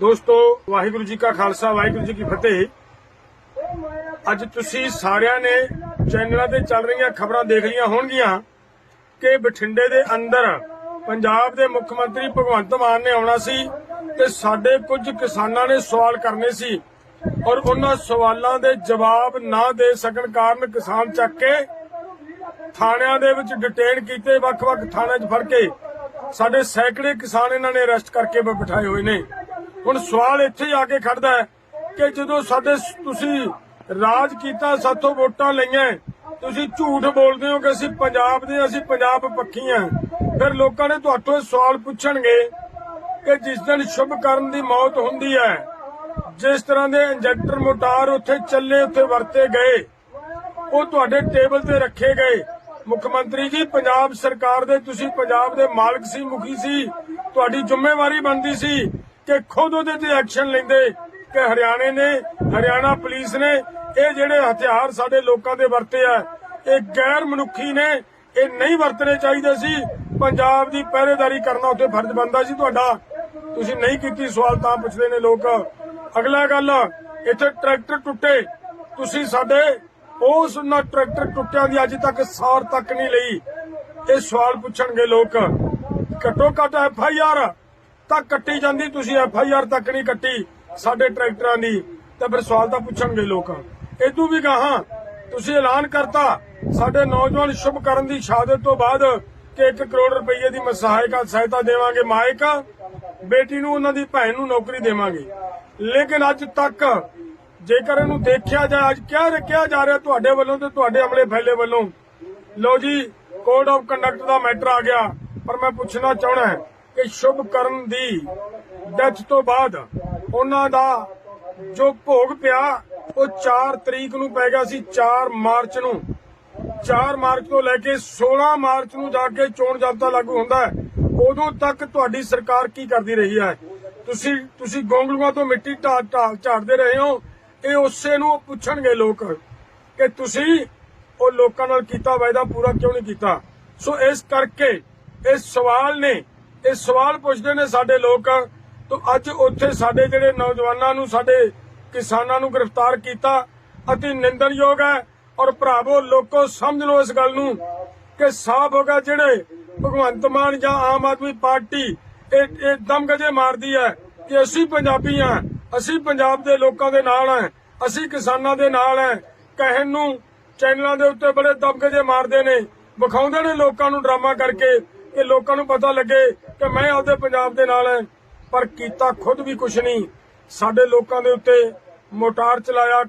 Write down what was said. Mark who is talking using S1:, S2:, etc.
S1: ਦੋਸਤੋ, ਵਾਹਿਗੁਰੂ ਜੀ ਕਾ ਖਾਲਸਾ, ਵਾਹਿਗੁਰੂ ਜੀ ਕੀ ਫਤਿਹ। ਅੱਜ ਤੁਸੀਂ ਸਾਰਿਆਂ ਨੇ ਚੈਨਲਾਂ ਤੇ ਚੱਲ ਰਹੀਆਂ ਖਬਰਾਂ ਦੇਖ ਲਈਆਂ ਹੋਣਗੀਆਂ ਕਿ ਬਠਿੰਡੇ ਦੇ ਅੰਦਰ ਪੰਜਾਬ ਦੇ ਮੁੱਖ ਮੰਤਰੀ ਭਗਵੰਤ ਮਾਨ ਨੇ ਆਉਣਾ ਸੀ ਤੇ ਸਾਡੇ ਕੁਝ ਕਿਸਾਨਾਂ ਨੇ ਸਵਾਲ ਕਰਨੇ ਸੀ ਔਰ ਉਹਨਾਂ ਸਵਾਲਾਂ ਦੇ ਜਵਾਬ ਨਾ ਦੇ ਸਕਣ ਕਾਰਨ ਕਿਸਾਨ ਚੱਕ ਕੇ ਥਾਣਿਆਂ ਦੇ ਵਿੱਚ ਡਿਟੇਨ ਕੀਤੇ, ਵੱਖ-ਵੱਖ ਥਾਣਿਆਂ 'ਚ ਫੜ ਕੇ ਸਾਡੇ ਸੈਂਕੜੇ ਕਿਸਾਨ ਇਹਨਾਂ ਨੇ ਅਰੈਸਟ ਕਰਕੇ ਬਿਠਾਏ ਹੋਏ ਨੇ। ਹੁਣ ਸਵਾਲ ਇੱਥੇ ਆ ਕੇ ਖੜਦਾ ਹੈ ਕਿ ਜਦੋਂ ਸਾਡੇ ਤੁਸੀਂ ਰਾਜ ਕੀਤਾ, ਸਾਥੋਂ ਵੋਟਾਂ ਲਈਆਂ, ਤੁਸੀਂ ਝੂਠ ਬੋਲਦੇ ਹੋ ਕਿ ਅਸੀਂ ਪੰਜਾਬ ਦੇ, ਅਸੀਂ ਪੰਜਾਬ ਪੱਖੀ ਆ ਫਿਰ ਲੋਕਾਂ ਨੇ ਤੁਹਾਡੇ ਸਵਾਲ ਪੁੱਛਣਗੇ ਕਿ ਜਿਸ ਦਿਨ ਸ਼ੁਭ ਕਰਨ ਦੀ ਮੌਤ ਹੁੰਦੀ ਹੈ, ਜਿਸ ਤਰ੍ਹਾਂ ਦੇ ਇੰਜੈਕਟਰ ਮੋਟਾਰ ਉੱਥੇ ਚੱਲੇ, ਉੱਥੇ ਵਰਤੇ ਗਏ, ਉਹ ਤੁਹਾਡੇ ਟੇਬਲ ਤੇ ਰੱਖੇ ਗਏ ਮੁੱਖ ਮੰਤਰੀ ਜੀ, ਪੰਜਾਬ ਸਰਕਾਰ ਦੇ, ਤੁਸੀਂ ਪੰਜਾਬ ਦੇ ਮਾਲਕ ਸੀ, ਮੁਖੀ ਸੀ, ਤੁਹਾਡੀ ਜ਼ਿੰਮੇਵਾਰੀ ਬਣਦੀ ਸੀ ਕਿ ਖੁਦ ਉਹਦੇ ਤੇ ਐਕਸ਼ਨ ਲੈਂਦੇ ਕਿ ਹਰਿਆਣੇ ਨੇ, ਹਰਿਆਣਾ ਪੁਲਿਸ ਨੇ, ਇਹ ਜਿਹੜੇ ਹਥਿਆਰ ਸਾਡੇ ਲੋਕਾਂ ਦੇ ਵਰਤੇ ਆ, ਇਹ ਗੈਰ ਮਨੁੱਖੀ ਨੇ, ਇਹ ਨਹੀਂ ਵਰਤਣੇ ਚਾਹੀਦੇ ਸੀ। ਪੰਜਾਬ ਦੀ ਪਹਿਰੇਦਾਰੀ ਕਰਨਾ ਉੱਥੇ ਫਰਜ਼ ਬਣਦਾ ਸੀ ਤੁਹਾਡਾ। ਤੁਸੀਂ ਨਹੀਂ ਕੀਤੀ ਸਵਾਲ ਤਾਂ ਪੁੱਛਦੇ ਨੇ ਲੋਕ। ਅਗਲਾ ਗੱਲ, ਇੱਥੇ ਟਰੈਕਟਰ ਟੁੱਟੇ, ਤੁਸੀਂ ਸਾਡੇ ਉਸ ਨਾ ਟਰੈਕਟਰ ਟੁੱਟਿਆਂ ਦੀ ਅੱਜ ਤੱਕ ਸਾਰ ਤੱਕ ਨਹੀਂ ਲਈ। ਇਹ ਸਵਾਲ ਪੁੱਛਣਗੇ ਲੋਕ। ਘੱਟੋ ਘੱਟ ਐਫ ਆਈ ਆਰ ਤਾਂ ਕੱਟੀ ਜਾਂਦੀ, ਤੁਸੀਂ ਐਫ ਆਈ ਆਰ ਤੱਕ ਨਹੀਂ ਕੱਟੀ ਸਾਡੇ ਟਰੈਕਟਰਾਂ ਦੀ। ਤਾਂ ਫਿਰ ਸਵਾਲ ਤਾਂ ਪੁੱਛਣਗੇ ਲੋਕ। ਇਦੋਂ ਵੀ ਗਾਹਾਂ, ਤੁਸੀਂ ਐਲਾਨ ਕਰਤਾ, ਸਾਡੇ ਨੌਜਵਾਨ ਸ਼ੁਭ ਕਰਨ ਦੀ ਸ਼ਹਾਦਤ ਤੋਂ ਬਾਅਦ ਕਿ 1 ਕਰੋੜ ਰੁਪਏ ਦੀ ਮਸਹਾਇਕਾ ਸਹਾਇਤਾ ਦੇਵਾਂਗੇ ਮਾਇਕਾ, ਬੇਟੀ ਨੂੰ, ਉਹਨਾਂ ਦੀ ਭੈਣ ਨੂੰ ਨੌਕਰੀ ਦੇਵਾਂਗੇ। ਲੇਕਿਨ ਅੱਜ ਤੱਕ ਜੇਕਰ ਇਹਨੂੰ ਦੇਖਿਆ ਜਾਏ, ਅੱਜ ਕਿਹਾ ਰੱਖਿਆ ਜਾ ਰਿਹਾ ਤੁਹਾਡੇ ਵੱਲੋਂ ਤੇ ਤੁਹਾਡੇ ਅਮਲੇ ਫੈਲੇ ਵੱਲੋਂ? ਲੋ ਜੀ ਕੋਡ ਆਫ ਕੰਡਕਟ ਦਾ ਮੈਟਰ ਆ ਗਿਆ, ਪਰ ਮੈਂ ਪੁੱਛਣਾ ਚਾਹਣਾ ਕਿ ਸ਼ੁਭ ਕਰਨ ਦੀ ਡੈਥ ਤੋਂ ਬਾਅਦ ਉਹਨਾਂ ਦਾ ਜੋ ਭੋਗ ਪਿਆ, ਉਹ 4 ਤਰੀਕ ਨੂੰ ਪੈ ਗਿਆ ਸੀ 4 ਮਾਰਚ ਨੂੰ। 4 ਮਾਰਚ ਤੋਂ ਲੈ ਕੇ 16 ਮਾਰਚ ਨੂੰ ਜਾ ਕੇ ਚੋਣ ਜਾਬਤਾ ਲਾਗੂ ਹੁੰਦਾ ਹੈ। ਉਦੋਂ ਤੱਕ ਤੁਹਾਡੀ ਸਰਕਾਰ ਕੀ ਕਰਦੀ ਰਹੀ ਹੈ? ਤੁਸੀਂ ਤੁਸੀਂ ਗੋਂਗਲੂਆਂ ਤੋਂ ਮਿੱਟੀ ਢਾ ਢਾ, ਝਾੜਦੇ ਰਹੇ ਹੋ ਇਹ ਉਸੇ ਨੂੰ ਪੁੱਛਣਗੇ ਲੋਕ ਕਿ ਤੁਸੀਂ ਉਹ ਲੋਕਾਂ ਨਾਲ ਕੀਤਾ, ਵਾਅਦਾ ਪੂਰਾ ਕਿਉਂ ਨਹੀਂ ਕੀਤਾ? ਸੋ ਇਸ ਕਰਕੇ ਇਹ ਸਵਾਲ ਨੇ ਇਹ ਸਵਾਲ ਪੁੱਛਦੇ ਨੇ ਸਾਡੇ ਲੋਕ, ਤਾਂ ਅੱਜ ਉੱਥੇ ਸਾਡੇ ਜਿਹੜੇ ਨੌਜਵਾਨਾਂ ਨੂੰ, ਸਾਡੇ ਕਿਸਾਨਾਂ ਨੂੰ ਗ੍ਰਿਫਤਾਰ ਕੀਤਾ। ਅਤੀ ਨਿੰਦਣਯੋਗ ਹੈ ਔਰ ਭਰਾਵੋ, ਲੋਕੋ ਸਮਝ ਲਓ ਇਸ ਗੱਲ ਨੂੰ ਕਿ ਸਾਫ਼ ਹੋਗਾ ਜਿਹੜੇ ਭਗਵੰਤ ਮਾਨ ਜਾਂ ਆਮ ਆਦਮੀ ਪਾਰਟੀ ਇਹ ਇਹ ਦਮਗਜੇ ਮਾਰਦੀ ਹੈ ਕਿ ਅਸੀਂ ਪੰਜਾਬੀ ਹਾਂ। ਅਸੀਂ ਪੰਜਾਬ ਦੇ ਲੋਕਾਂ ਦੇ ਨਾਲ ਹਾਂ, ਅਸੀਂ ਕਿਸਾਨਾਂ ਦੇ ਨਾਲ ਹੈ। ਕਹਿਣ ਨੂੰ ਚੈਨਲਾਂ ਦੇ ਉੱਤੇ ਬੜੇ ਦਮਗਜੇ ਮਾਰਦੇ ਨੇ, ਵਿਖਾਉਂਦੇ ਨੇ ਲੋਕਾਂ ਨੂੰ ਡਰਾਮਾ ਕਰਕੇ ਕਿ ਲੋਕਾਂ ਨੂੰ ਪਤਾ ਲੱਗੇ ਕਿ ਮੈਂ ਆਪਦੇ ਪੰਜਾਬ ਦੇ ਨਾਲ ਹੈ, ਪਰ ਕੀਤਾ ਖੁਦ ਵੀ ਕੁਛ ਨਹੀਂ। ਸਾਡੇ ਲੋਕਾਂ ਦੇ ਉੱਤੇ ਮੋਟਾਰ ਚਲਾਇਆ